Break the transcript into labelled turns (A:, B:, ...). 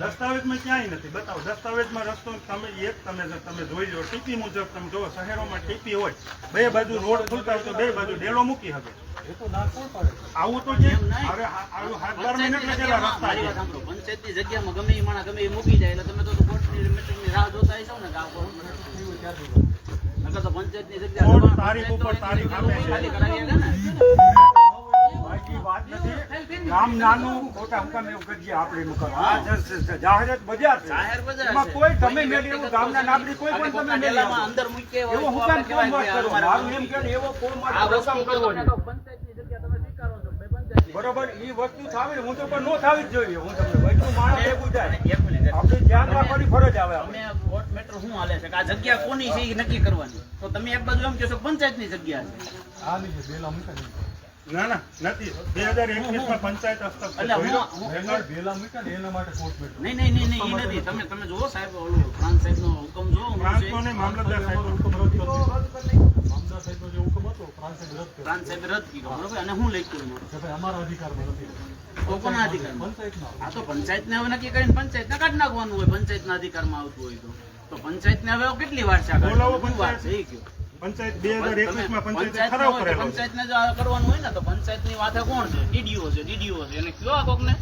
A: દસ્તાવેજમાં ક્યાંય નથી. બતાવો દસ્તાવેજમાં રસ્તો તમે એક તમે તમે જોઈ લો ટીપી મુજબ તમે જો શહેરોમાં ટીપી હોય બે બાજુ રોડ ખુલતા હોય તો બે બાજુ ડેલો મૂકી શકે. આવું તો છે? હવે આવું હાથ બાર મહિને
B: પંચાયતની
A: લગેલા
B: જગ્યામાં
A: રસ્તા છે.
B: પંચાયતની જગ્યામાં ગમે એ માણસ ગમે એ મૂકી જાય એટલે તમે તો કોર્ટની રાહ જોતા હશો ને
C: ગામ.
B: નકર તો પંચાયતની જગ્યા
A: તારીખ ઉપર તારીખ આપે છે.
D: નથી ગામ નાનું ખોટા હુકામ એવું કરીએ આપણે એમ કરો જાહેરાત બજાર છે.
B: જાહેર બજાર
D: એમાં કોઈ તમે મેળવી એવું ગામના નાગરિક કોઈ પણ તમે મેળવી
B: અંદર મૂકે
D: એવો હુકામ
B: આપણે
D: વાત
B: કે
D: કરો? મારું એમ કે એવો કોણ
B: મારો
D: માટે કરવો. બરોબર ઈ વસ્તુ થાવી હું તો પણ નો થાવી જ જોઈએ. હું તમને વૈતું માણસ
B: એ બુજાય
D: આપણે ધ્યાન રાખવાની ફરજ આવે
B: અમને
D: આપણે
B: વોટ મેટર શું હાલે છે? કે આ જગ્યા કોની છે એ નક્કી કરવાની? તો તમે એક બાજુ એમ કહો છો પંચાયતની જગ્યા છે.
C: હા લીધે બેલા મૂક્યા ને.
A: ના નથી. બે હજાર એકવીસમાં પંચાયત
C: એના માટે કોર્ટ બેઠો.
B: નહીં નહીં નહીં નહીં નથી. તમે તમે જુઓ સાહેબ ઓલું પ્રાંત સાહેબનો હુકમ જુઓ
A: પ્રાંત
B: છે.
A: તો નહીં, મામલતદાર સાહેબ
C: હુકમ રદ કરી દીધો. મામદાર સાહેબનો જે હુકમ હતો પ્રાંત સાહેબે રદ
B: પ્રાંત સાહેબે રદ કર્યો બરોબર? અને હું લખ્યું એમાં?
C: કે ભાઈ અમારા અધિકારમાં નથી.
B: તો કોના અધિકારમાં? આ તો પંચાયતને હવે નક્કી કરીને પંચાયતને કાઢી નાખવાનું હોય પંચાયતના અધિકારમાં આવતું હોય તો. તો પંચાયતને હવે કેટલી વાર છે
A: બોલાવો
B: છે એ કયો
A: પંચાયત બે હજાર એકવીસમાં પંચાયતે
B: પંચાયતને
A: ઠરાવ
B: હોય તો
A: કરેલો છે.
B: પંચાયતને જો કરવાનું હોય ને તો પંચાયતની વાતે કોણ છે? ડીડીઓ છે. ડીડીઓ છે. એને કયો આ કોકને?